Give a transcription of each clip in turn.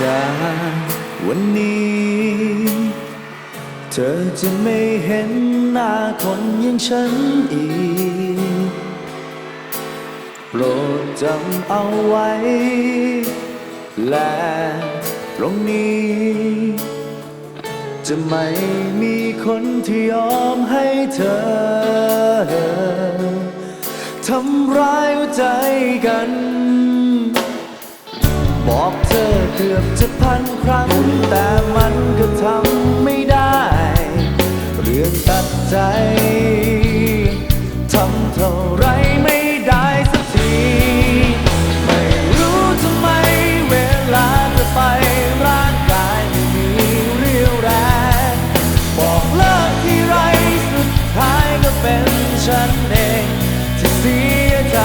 จากวันนี้ เธอจะไม่เห็นหน้าคนอย่างฉันอีก โปรดจำเอาไว้ และตรงนี้ จะไม่มีคนที่ยอมให้เธอ ทำร้ายหัวใจกัน บอกเธอเกือบจะพันครั้ง แต่มันก็ทำไม่ได้ เรื่องตัดใจทำเท่าไรไม่ได้สักที ไม่รู้ทำไมเวลาจะไปร่างกายไม่มีเรี่ยวแรง บอกเลิกที่ไรสุดท้ายก็เป็นฉันเองที่เสียใจ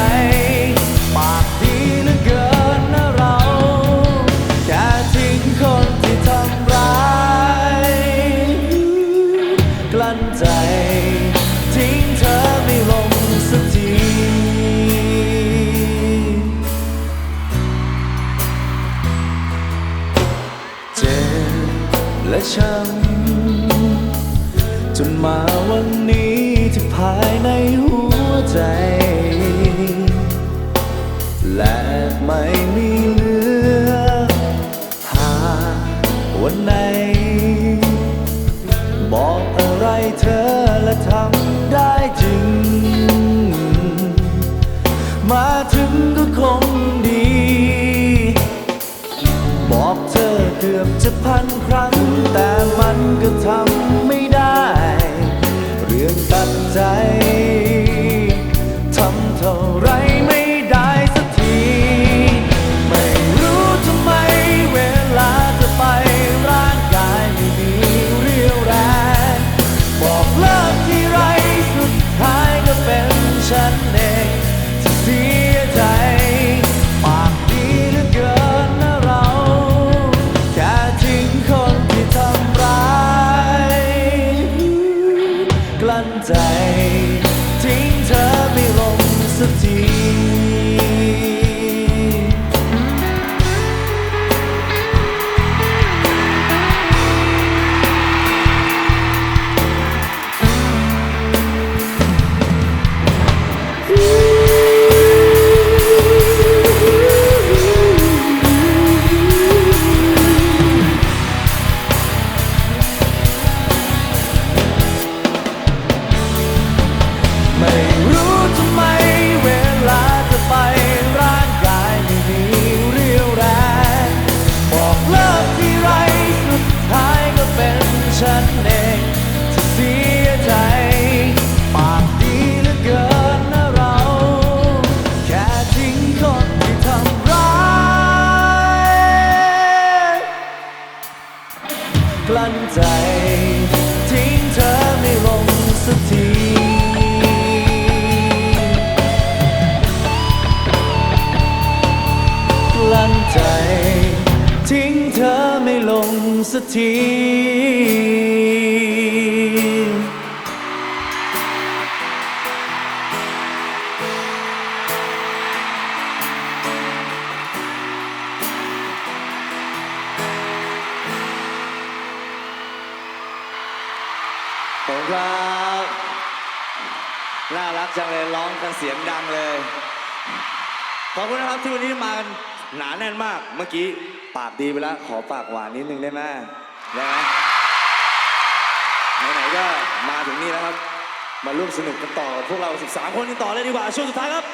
และช้ำจนมาวันนี้ที่ภายในหัวใจ และ ครั้ง แต่มันก็ทำไม่ได้ เรื่องตัดใจ ทิ้งเธอไม่ลงสักที ใจทิ้งเธอไม่ลงสักทีกลั้นใจ ทิ้งเธอไม่ลงสักที ผมครับ น่ารักจังเลยร้องกันเสียงดังเลย ขอบคุณนะครับที่วันนี้มากันหนาแน่นมาก เมื่อกี้ปากดีไปแล้ว ขอปากหวานนิดนึงได้ไหมได้ไหมไหนๆก็มาถึงนี่แล้วครับ มาร่วมสนุกกันต่อพวกเรา 13 คนกันต่อเลยดีกว่าช่วงสุดท้ายครับ